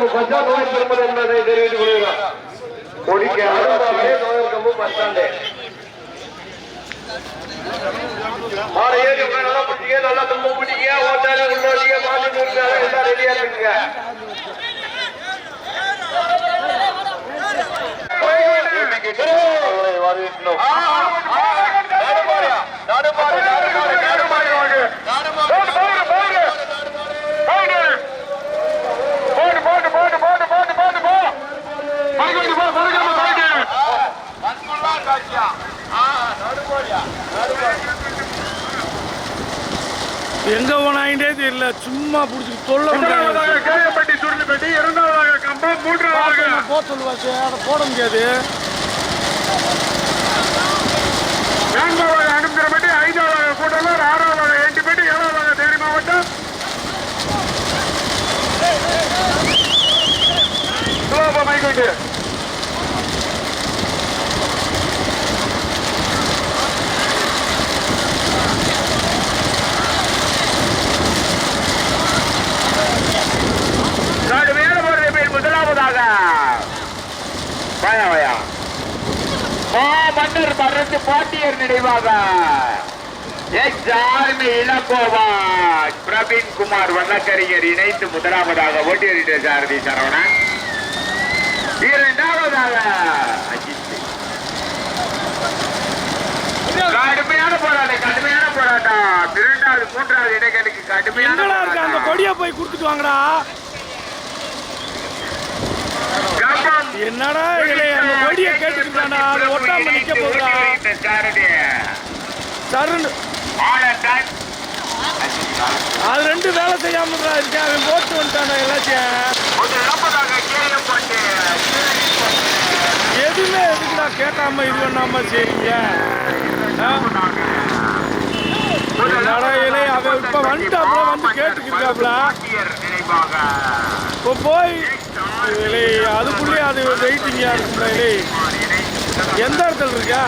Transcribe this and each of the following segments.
கம்பு ஸ்டாண்ட் நோய் திரும்பது என்பதை தெரிவித்துக் கொள்கிறோம். கொடிக்க அரும்பாவே நோயர் கம்பு பஸ் ஸ்டாண்டு. மாடு ஏறி உட்கார நல்லா பிடிச்சிக்க நல்லா தும்பு பிடிக்க ஓட்டால உள்ளோடிக்க மாட்டு நூறுக்காக எல்லாம் ரெடியா இருக்குங்க. எங்க போனாயிட்டே தெரியல. சும்மா புடிச்சு தொல்லை கேயப்பட்டி சுருளிப்பட்டி இரண்டாவதாக கம்பம் மூன்றாவதாக போக சொல்லுவாச்சு. அதை போட முடியாது. நான்காவதாக அனுப்பிரப்பட்டி ஐந்தாவதாக கூட்டலூர் ஆறாவதாக எட்டுப்பட்டி ஏழாவதாக தேனி மாவட்டம். சிவபாபா மைக்கோட்டு கடுமையான போராட்டத்தில் முதலாவதாக வயா வயா மா மன்னர் மறந்து பாட்டியர் நினைவாக. Ex army Ilangova. Praveen Kumar வண்ணக்கரிஞர் இணைந்து முதலாவதாக ஓட்டியரிட்ட சாரதி சரவணன் இரண்டாவதாக கடுமையான போராட்டம் கடுமையான போராட்டம். இரண்டாவது மூன்றாவது இடைகளுக்கு கடுமையான. கொடியை போய் கொடுத்துட்டு வாங்கடா. என்னடா இலே அந்த கொடியை கேட்டுக்கிட்டானா அது ஒட்டாம நிக்க போகுதா அது ரெண்டு வேலை செய்யாம இருக்கேன் அவன் போட்டு வந்துட்டானா எல்லாத்தையும். எதுவுமே எதுக்குடா கேட்காம இது பண்ணாம செய்றீங்க? ஆ? என்னடா அவன் இப்ப வந்துட்டாப்ல வந்து கேட்டுக்கிட்டாப்ல இப்போ போய் இல்லை அதுக்குள்ளேயே அது வெயிட்டிங்காக இருக்குங்களா இல்லை எந்த இடத்துல இருக்கா?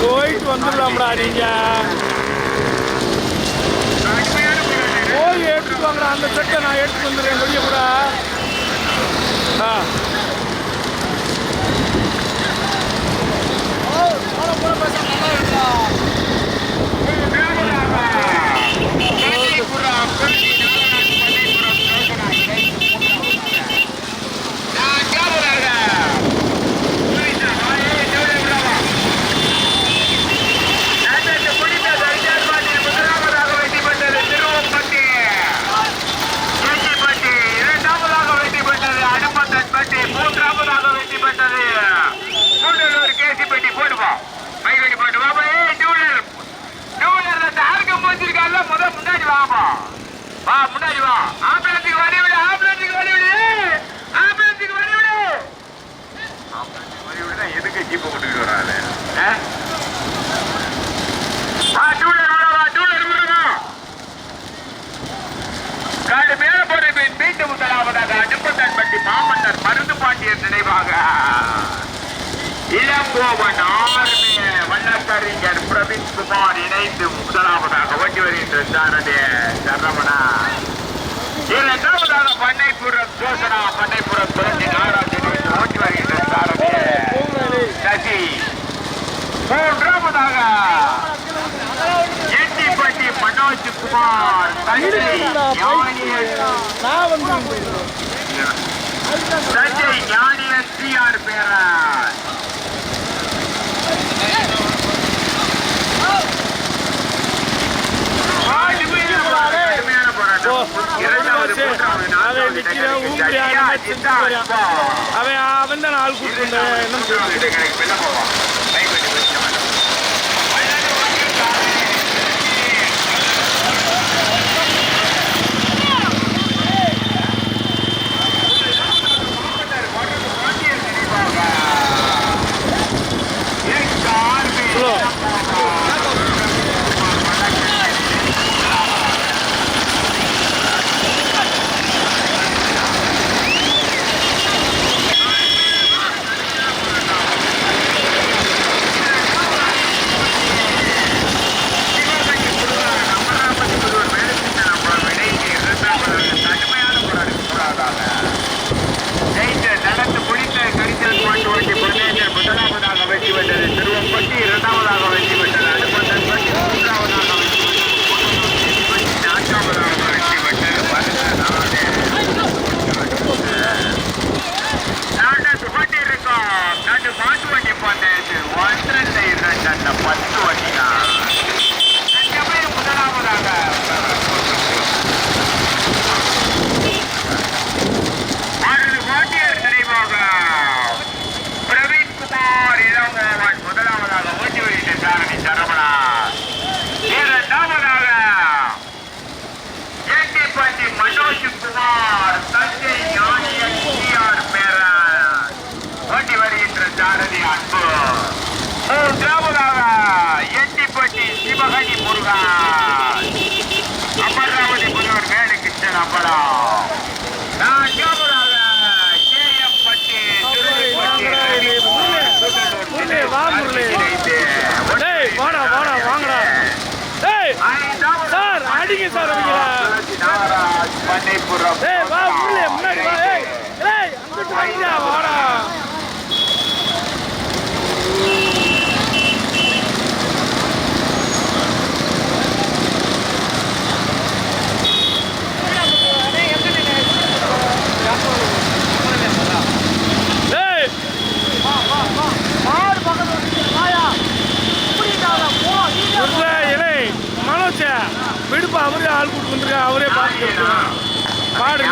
போயிட்டு வந்துடலாம்டா நீங்க. போய் எடுத்துட்டு வாங்கடா அந்த செட்டை நான் எடுத்துட்டு வந்துடுறேன் கொடிய கூட ஆ மூன்றாவதாக வெற்றி பெற்றது கூடலூர் கேசிப்பட்டி போடுவா மைகடி போடுவா டூலர் டூலர் அந்த ஆர்க்கம் வச்சிருக்கால முத முன்னாடி வாப்பா வா முன்னாடி வா. ஆம்புலன்ஸுக்கு வழி விடு ஆம்புலன்ஸுக்கு வழி விடு ஆம்புலன்ஸுக்கு வழி விடு ஆம்புலன்ஸுக்கு வழி விடுனா எதுக்கு ஜீப்பை கொண்டுட்டு வராது வா டூலர் விடவா டூலர் விடவா காடு மேல போற பின் மீண்டும் முதலாவதாக அடுப்பத்தன்பட்டி மாமன்னர் மருந்து பாண்டியர் நினைவாக இளங்கோவன் ஆர்மிய வண்ணக்கறிஞர் பிரவீன் குமார் இணைந்து முதலாவதாக ஓட்டி வருகின்ற சாரதிய சரவணா இரண்டாவதாக பண்ணைப்புறம் சோசனா பண்ணைப்புறம் புரட்சி நாராஜ் இணைந்து ஓட்டி வருகின்ற சாரதிய சசி மூன்றாவதாக எட்டிப்பட்டி மனோஜ் குமார் தஞ்சை ஞானியன் நான் வந்து தஞ்சை ஞானியன் சிஆர் பேரன் கடுமையான போராட்டம். இரண்டாவது, மூன்றாவது, அவன் நான்காவது நிக்கிறான் இடங்களுக்கு சரியா ஆடி சித்தா செஞ்சு அவன் அவன் தான் ஆள் கூட்டு என்ன மனோஜ், விடுப்பா அவரே ஆள் கூட்டு வந்துருக்கா அவரே பார்த்துட்டு உட்கார்ந்து.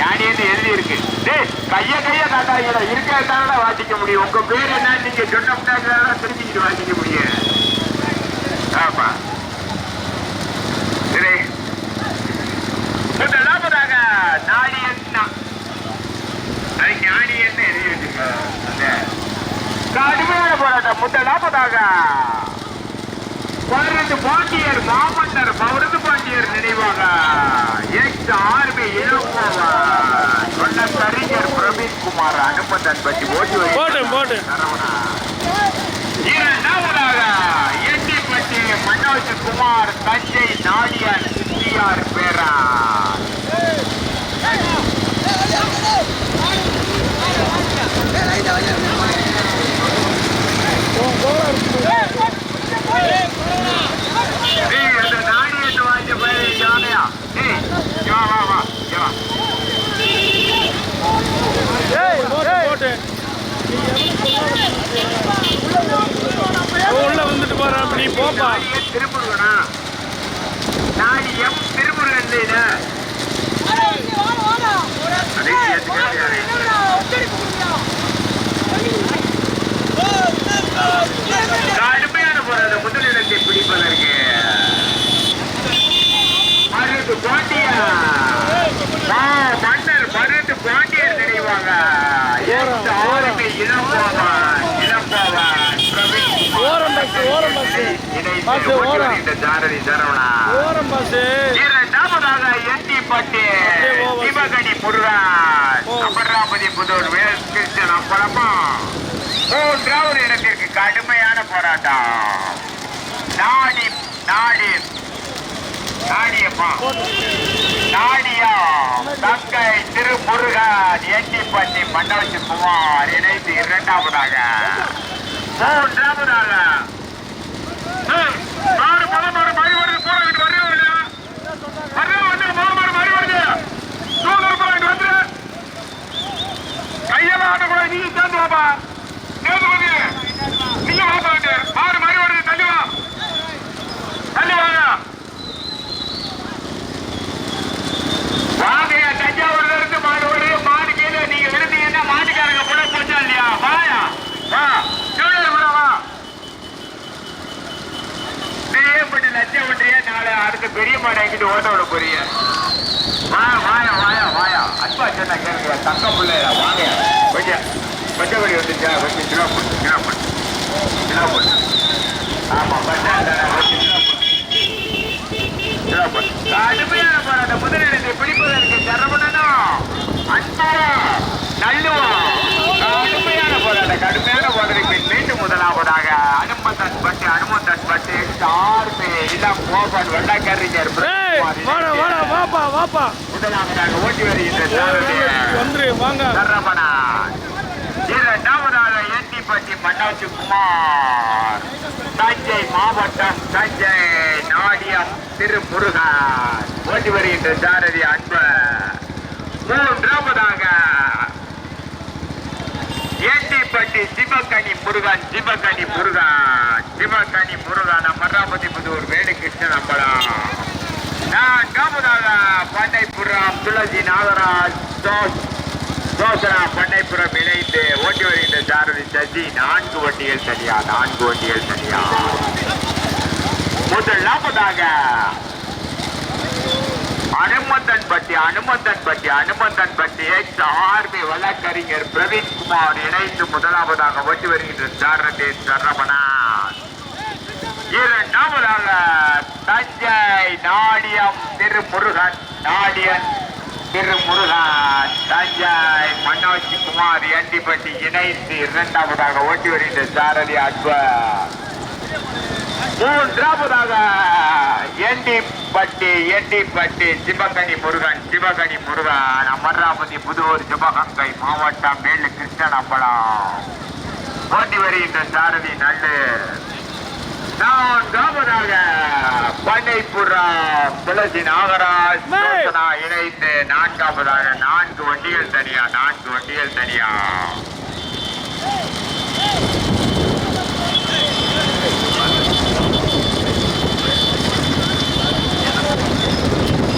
யானைன்னு எழுதி இருக்கு. டேய் கைய கைய காட்டாங்கடா இருக்கிறதானடா வாசிக்க முடியும். உங்க பேர் என்ன? நீங்க சொன்னோம்னா தெரிஞ்சுக்கிட்டு வாசிக்க முடியும். ஆமா. சரி. முதலாவதாக நாடி என்ன அது ஞானி என்ன எழுதி வச்சிருக்க கடுமையான போராட்டம். முதலாவதாக பதினெட்டு பாண்டியர் மாமன்னர் பவரது பாண்டியர் நினைவாக எக்ஸ் ஆர்மி இளங்கோவா சொன்ன கரிஞர் பிரவீன் குமார் அனுப்பத்தன் பற்றி ஓட்டி போட்டு, போட்டு. இரண்டாவதாக எட்டிப்பட்டி மனோஜ் குமார் தஞ்சை நாடியார் சித்தியார் பேரா ஏய், அந்த நாடியத்தை வாங்கிய பேரு யானையா ஏய் இங்க வா வா வா இங்க வா போட்டு, போட்டு. அவன் உள்ள வந்துட்டு போறான் நீ போப்பா. திருமுருகனா? நாடி எம் திருமுருகன் கடுமையான போராட்டம். முதலிடத்தை பிடிப்பதற்கு மருது பாண்டியா மன்னர் மருது பாண்டியர் நினைவாங்க. இளம்போவன் பிரவீன் குமார் ஓரம் பஸ், பஸ். பஸ், ஓரம். வருகின்ற ஜாரதி சரவணா. ஓரம் பாசு. இரண்டாவதாக எட்டி பட்டி முருகன் ஓ. அமராவதி புதூர் வேல்கிருஷ்ணன் அம்பலமா மூன்றாவது இடத்திற்கு கடுமையான போராட்டம். நாடி நாடி நாடியம்மா நாடியா தங்கை திருமுருகன் எட்டிப்பட்டி மண்டவச்சி குமார் இணைந்து இரண்டாவதாக. மூன்றாவதாக தஞ்சாவூர்ல இருந்து மாடு வருது. மாடு கீழே நீங்க விழுந்தீங்கன்னா மாட்டுக்காரங்க கூட போச்சா இல்லையா? வாயா. வா ஜூனியர் கூட வா பெரிய பட்டு லட்சம் பண்றிய நாளை பெரிய மாடு எங்கிட்ட ஓட்ட விட போறீங்க. வாயா வாயா வாயா வாயா. அன்பா சொன்னா கேளுங்க தங்க பிள்ளையா வாங்க. கொஞ்சம் பச்சைப்படி வந்துச்சா கொஞ்சம் கிலோ போட்டு கிலோ போட்டு கிலோ போட்டு ஆமா பச்சை கொஞ்சம் கடுமையான போராட்டம். முதலிடத்தை பிடிப்பதற்கு சரவணனும் அன்பரா நல்லுவோம் கடுமையான போராட்டம். கடுமையான போராட்டம் முதலாவதாக அனுமந்தன் பட்டு அனுமந்தன் பட்டு சார்பு இளம் கோபன் வெள்ளக்கறிஞர் வாப்பா வாப்பா. முதலாவதாக ஓட்டி வருகின்ற வாங்க. சரவணா இரண்டாவதாக எட்டிப்பட்டி மண்டாச்சி குமார். தஞ்சை மாவட்டம் தஞ்சை நாடியம் திருமுருகன். ஓட்டி வருகின்ற சாரதி அன்பு மூன்றாவதாக ஏட்டிப்பட்டி சிவகனி முருகன் சிவகனி முருகன் ஜிபகனி முருகன் ஒரு புதூர் வேலுகிருஷ்ணன் அம்பலம். நான்காவதாக பண்ணைப்புறம் துளசி நாகராஜ் தோஸ் தோசரா பண்ணைப்புறம் இணைந்து ஓட்டி வருகின்ற சாரதி சசி நான்கு வண்டிகள் தனியா நான்கு வண்டிகள் தனியா. முதலாவதாக அனுமந்தன் பட்டி அனுமந்தன் பட்டி அனுமந்தன் பட்டியை ஆர்மி வழக்கறிஞர் பிரவீன்குமார் இணைந்து முதலாவதாக ஓட்டி வருகின்ற சாரதி சரவணன் இரண்டாவதாக தஞ்சை நாடியம் திருமுருகன் நாடியன் திருமுருகன். தஞ்சை மனோஜ் குமார் எண்டிப்பட்டி இணைந்து இரண்டாவதாக ஓட்டி வருகின்ற சாரதி அக்பர். மூன்றாவதாக எண்டிப்பட்டி எண்டிப்பட்டி சிவகனி முருகன் சிவகனி முருகன் அமராவதி புதூர் சிவகங்கை மாவட்டம் மேலு கிருஷ்ணனம்பலம். ஓட்டி வருகின்ற சாரதி நல்லு நான்காவதாக பண்ணைப்புறம் துளசி நாகராஜ் இணைந்து நான்காவதாக நான்கு வண்டிகள் தனியா நான்கு வண்டிகள் தனியா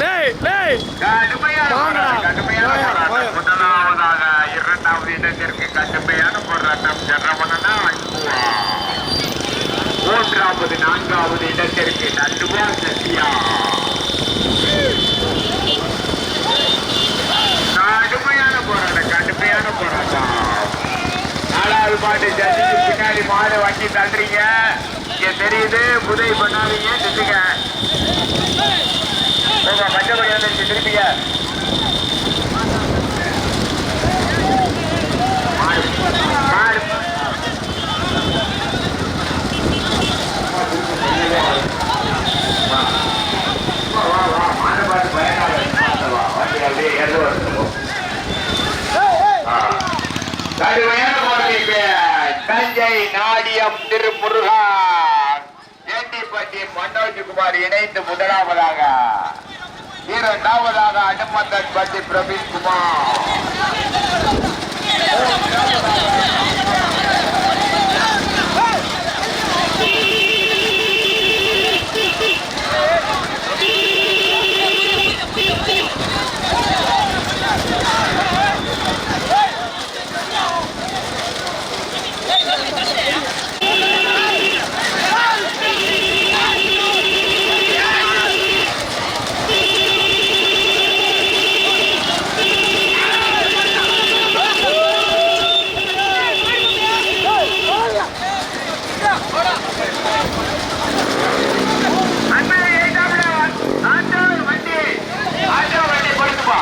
டேய் டேய் கடுமையான வாங்கடா. போராட்டம், கடுமையான போயா, போராட்டம். போயா. முதலாவதாக இரண்டாவது இடத்திற்கு கடுமையான போராட்டம் சரவணனா அன்புவா மூன்றாவது நான்காவது இடத்திற்கு நடுவா சசியா கடுமையான போராட்டம் கடுமையான போராட்டம் நாலாவது பாட்டு ஜல்லிக்கு பின்னாடி மாடு வண்டி தந்துறீங்க இங்க தெரியுது உதவி பண்ணாதீங்க நின்றுங்க இருக்கும். ஆ. கடுமையான போராட்டத்திற்கு தஞ்சை நாடியம் திருமுருகன் ஏண்டிப்பட்டி மனோஜ்குமார் இணைந்து முதலாவதாக இரண்டாவதாக அனுமந்தன் பட்டி பிரவீன் குமார் அண்ணா, ஏய்தாப்புல, ஆட்டோ வண்டி ஆட்டோ வண்டி கொடுத்துப்பா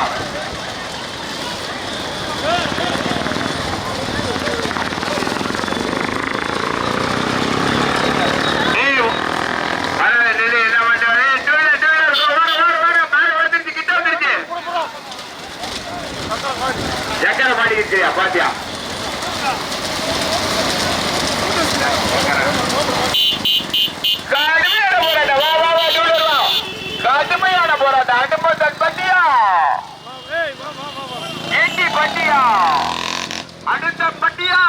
ஏய், பரவாயில்ல, நில்லு, என்ன பண்ற? ஏய், two wheeler, two wheeler, go, ஓடு, ஓடு, ஓடு, மாடு வந்துருச்சு, கிட்ட வந்துருச்சு. இருக்கிறியா பாத்தியா? கடுமையான போராட்டம், வா, வா, வா, வா. கடுமையான போராட்டம். பட்டியா. ஏண்டி பட்டியா. அடுத்த பட்டியா.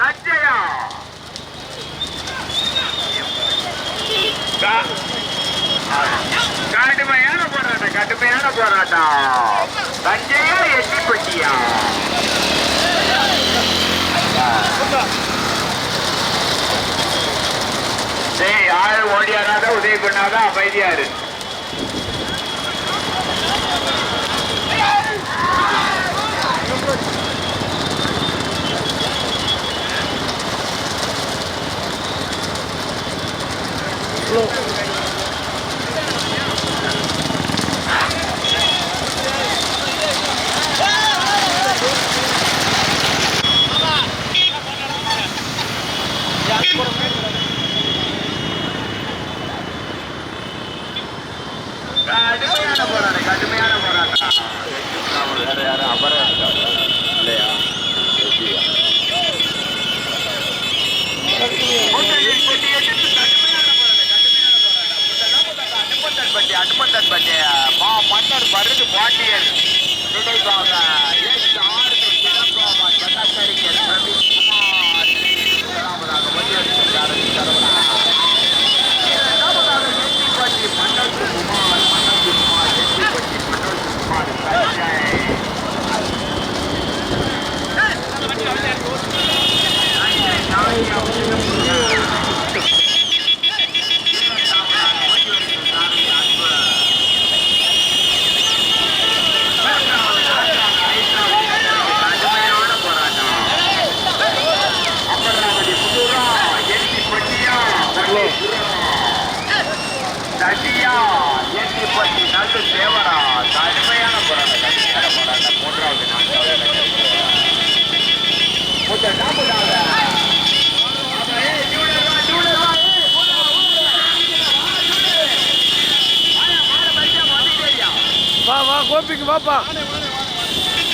தஞ்சையா. கடுமையான போராட்டம் கடுமையான போராட்டம். தஞ்சையா எட்டி பட்டியா. யாரும் யாரு ஓடியாராத உதவி பண்ணாதான் அமைதியா இருக்கு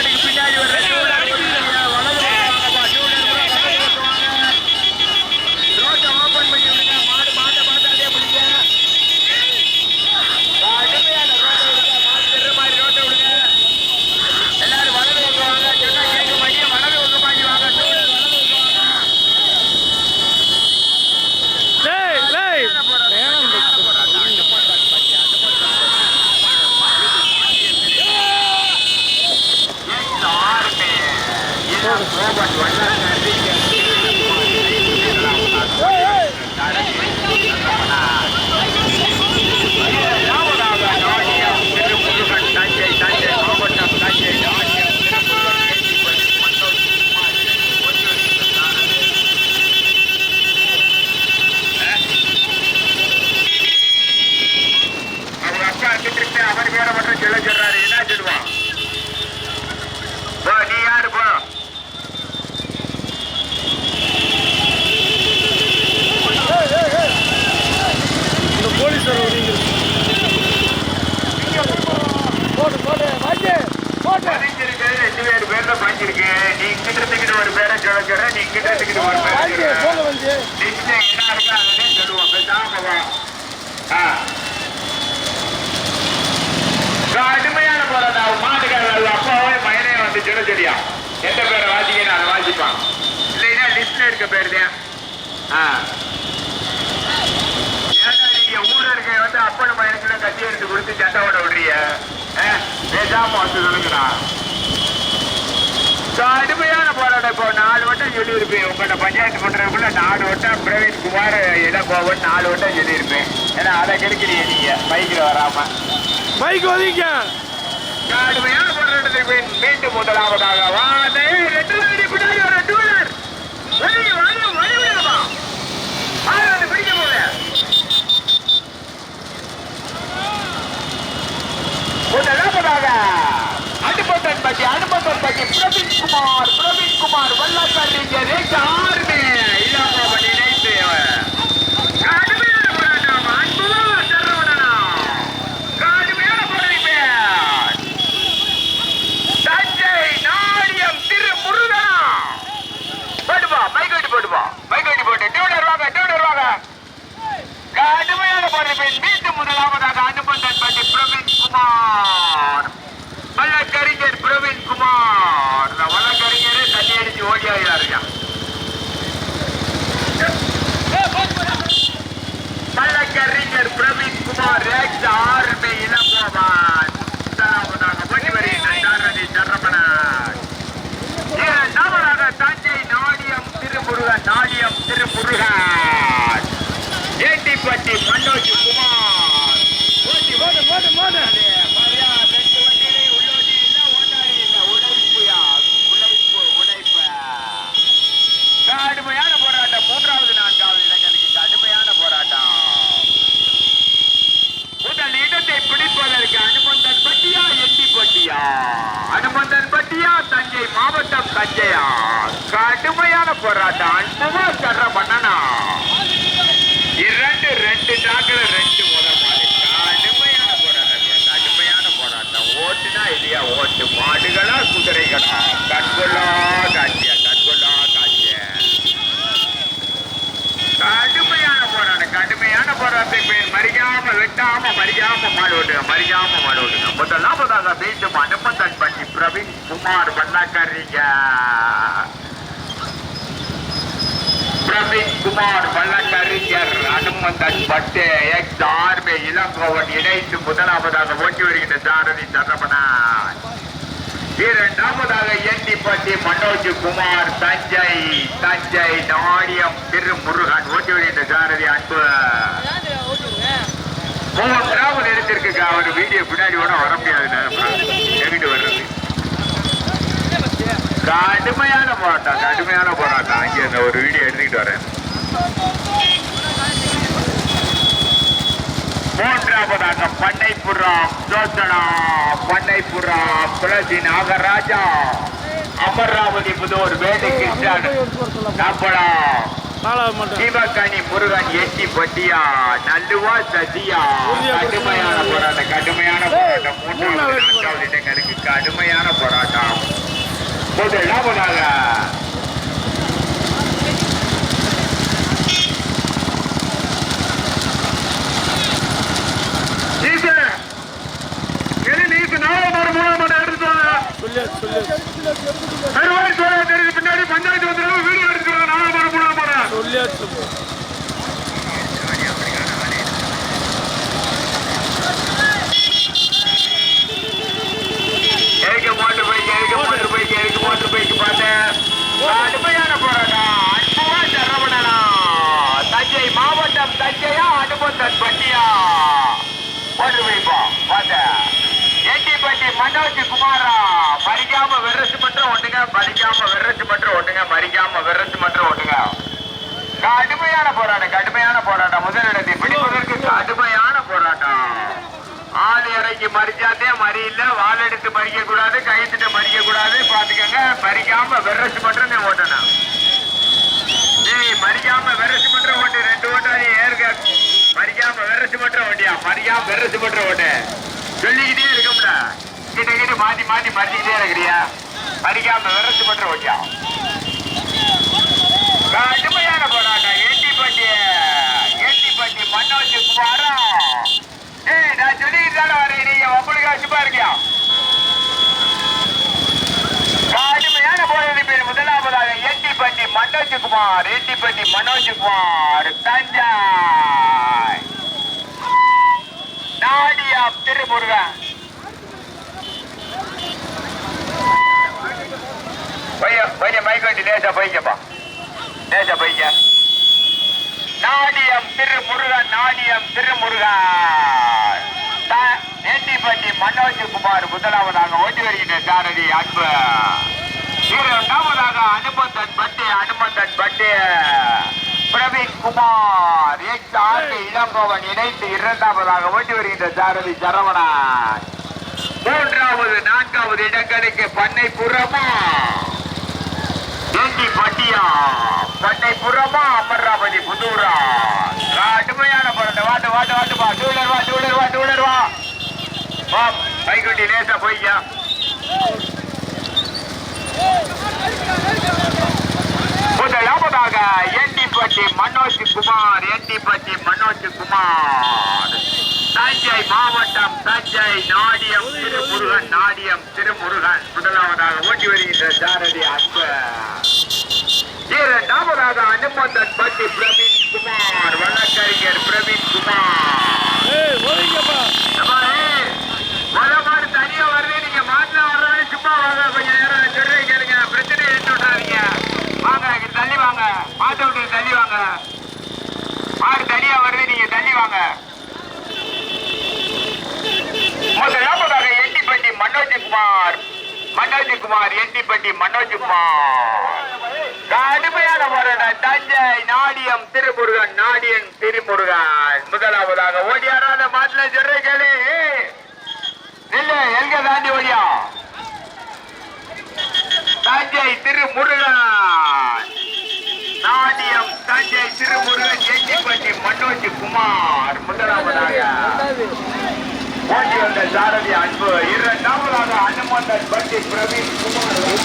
Ricardo Pinayo, சொல்ல நீ கிட்ட இருந்துக்கிட்டு ஒரு நிச்சயம் என்ன இருக்கா அதுன்னு சொல்லுவோம் பேசாம ஆ அருமையான போல நான் மாட்டுக்காரர் அப்பாவே மயனே வந்து சின்ன செடியா எந்த பேரை வாசிக்க நான் வாசிப்பான் இல்லைன்னா லிஸ்ட்ல இருக்க பேர் தான் நீங்க ஊர்ல இருக்க வந்து அப்பனும் மயனுக்குள்ள கட்டி எடுத்து கொடுத்து சண்டை ஓட விடுறீங்க பேசாம வந்து சொல்லுங்கண்ணா கடுமையான போராட்டம் இப்போ நாலு வட்டம் சொல்லியிருப்பேன். உங்கள்கிட்ட பஞ்சாயத்து பண்ணுறதுக்குள்ள நாலு வட்டம் பிரவீன் குமார் இடகோவன் நாலு வட்டம் சொல்லியிருப்பேன். ஏன்னா அதை கெடுக்கிறீங்க நீங்கள் பைக்கில் வராமல் பைக் ஒதுங்க கடுமையான போராட்டத்தை மீண்டும் முதலாவதாக. வாதை ரெண்டு pra mim com uma regra. Sathya Thanjai மாவட்டம் தஞ்சையா? கடுமையான போராட்டம். அன்புமா கர்ற பண்ணனா இரண்டு ரெண்டு டாக்ல ரெண்டு முதலாளி கடுமையான போராட்டம். கடுமையான போராட்டம். ஓட்டுனா இல்லையா ஓட்டு. மாடுகளா குதிரைகள்? ஐயா பிரவீன் குமார் வழக்கறிஞர் அனுமந்தன் பட்டு எக்ஸ் ஆர்மி இளங்கோவன் இணைந்து முதலாவதாக ஓட்டி வருகின்ற சாரதி சரவணன். இரண்டாவதாக எண்டிப்பட்டி மனோஜ் குமார் தஞ்சை தஞ்சை நாடியம் திரு முருகன் ஓட்டி வருகின்ற சாரதி அன்பு. மூன்றாவது இடத்திற்கு அவர் வீடியோ பின்னாடி கூட வர முடியாது கடுமையான போராட்டம் கடுமையான போராட்டம். அங்கே இந்த ஒரு வீடியோ எடுத்துக்கிட்டு வரேன். மூன்றாவதாக பண்ணைப்புறம் ஜோசனா பண்ணைப்புறம் துளசி நாகராஜா. அமராவதி புதூர் வேடு கிருஷ்ணன் மட்டும் சிவகனி முருகன் எட்டி பட்டியா. நல்லுவா சசியா கடுமையான போராட்டம் கடுமையான போராட்டம். மூன்றாவது நான்காவது இடங்களுக்கு கடுமையான போராட்டம். முதலாவதாக சொல்லியாச்சு சொல்லியாச்சு பின்னாடி பஞ்சாயத்து வந்து வீடியோ எடுத்துருவாங்க நாலாம் மாடு மூணாம் மாடு சொல்லியாச்சு எதுக்கு போட்டு போய்க்கு எதுக்கு போட்டு போய்க்கு எதுக்கு போட்டு போய்க்கு பார்த்தேன் கடுமையான போராட்டம் அன்புவா சரவணனா தஞ்சை மாவட்டம் தஞ்சையா அனுபந்தன் பட்டியா போட்டு போய்ப்போம் பார்த்தேன் எட்டிப்பட்டி மனோஜ் குமாரா பறிக்காம வெரசு மட்டும் ஒண்ணுங்க பறிக்காம வெரசு மட்டும் ஒண்ணுங்க பறிக்காம வெரசு மட்டும் ஒண்ணுங்க. கடுமையான போராட்டம் கடுமையான போராட்டம். முதலிடத்தை பிடிப்பதற்கு கடுமையான போராட்டம். ஆள் இறங்கி மறிச்சாதே மறி இல்ல வால் எடுத்து மறிக்க கூடாது கைத்திட்ட மறிக்க கூடாது பாத்துக்கங்க மறிக்காம வெரசு மட்டும் நீ ஓட்டணும். ஏய் மறிக்காம வெரசு மட்டும் ஓட்டு ரெண்டு ஓட்டாதி ஏறுக. மறிக்காம வெரசு மட்டும் ஓட்டியா மறிக்காம வெரசு பண்ற ஓட்டு சொல்லிக்கிட்டே இருக்கும்ல. கிட்ட கிட்ட மாத்தி மாத்தி மறிச்சுக்கிட்டே இருக்கிறியா? மறிக்காம வெரசு மட்டும் ஓட்டியா கடுமையான போராட்டம். எட்டிப்பட்டி எட்டிப்பட்டி மனோஜ் குமாரா. ஏய் நான் சொல்லிட்டு தானே வரேன் நீங்க உங்களுக்கு சும்மா இருக்கியா கடுமையான போராட்டம் முதலாவதாக முதலாவதாக எட்டிப்பட்டி மனோஜ் குமார் எட்டிப்பட்டி மனோஜ் குமார் தஞ்சா நாடியா திருமுருகன் பைய பையன் மைக் வண்டி லேசா போய்க்கப்பா லேசா போய்க்க நாடியம் திருமுருகன் நாடியம் திருமுருகன் நேட்டிப்பட்டி மனோஜ் குமார் முதலாவதாக ஓட்டி வருகின்ற சாரதி அன்பு இரண்டாவதாக அனுமந்தன் பட்டு அனுமந்தன் பட்டு பிரவீன் குமார் எக்ஸ் ஆர்மி இளங்கோவன் இணைந்து இரண்டாவதாக ஓட்டி வருகின்ற சாரதி சரவணன். மூன்றாவது நான்காவது இடங்களுக்கு பண்ணை புறமா. ஏண்டி பட்டியா. பண்ணை புறமா அமராவதி புதூரா. கடுமையான பிறந்த வாட்டு வாட்டு வாட்டு வா. டூலர் வா டூலர் வா டூலர் வா. வா பைக்குட்டி லேசா போய்யா முதலாவதாக எண்டிப்பட்டி மனோஜ் குமார் எண்டிப்பட்டி மனோஜ் குமார். தஞ்சை மாவட்டம் தஞ்சை நாடியம் திருமுருகன் நாடியம் திருமுருகன். முதலாவதாக ஓட்டி வருகின்ற சாரதி அன்பு. இரண்டாவதாக அனுமந்தன் பட்டி பிரவீன் குமார் வழக்கறிஞர் பிரவீன் குமார். தனியா வருது. நீங்க மாட்டுல வர்றது சும்மா கொஞ்சம் நேரம் சொல்றேன் கேளுங்க. பிரச்சனை எடுத்து விட்டாதீங்க வாங்க இங்க தள்ளி வாங்க மாட்டை விட்டு தள்ளி வாங்க மாடு தனியா வருது நீங்க தள்ளி வாங்க முதலாவதாக எட்டிப்பட்டி மனோஜ் குமார் மனோஜ் குமார். எட்டிப்பட்டி கடுமையான போராட்டம். தஞ்சை நாடியம் திருமுருகன் நாடியன் திருமுருகன். முதலாவதாக ஓடியாராத மாட்டுல சொல்ற கேளு. நில்லு எங்க தாண்டி ஓடியா? தஞ்சை திருமுருகன். நாடியம் தஞ்சை திருமுருகன் எட்டிப்பட்டி மனோஜ் குமார். முதலாவதாக. ஓடி வந்த சாரதி அன்பு. இரண்டாவதாக அனுமந்தன் பட்டி பிரவீன். குமார்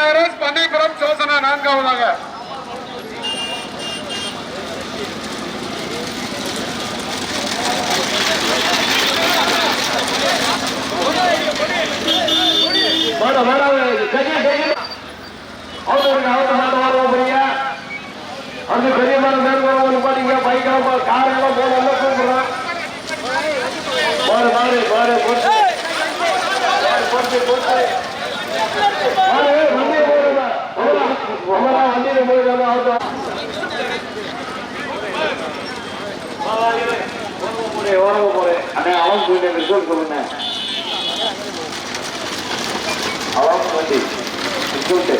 நாகராஜ் பன்னிபுரம் சோசனா நான்காவதாக அந்த பெரிய மரம் மேற்கொள்ள பாத்தீங்க பைக்கெல்லாம் காரெல்லாம் பாரு பாரு பாரு சொல்லுங்க. அவன் வண்டி சொல்லிட்டு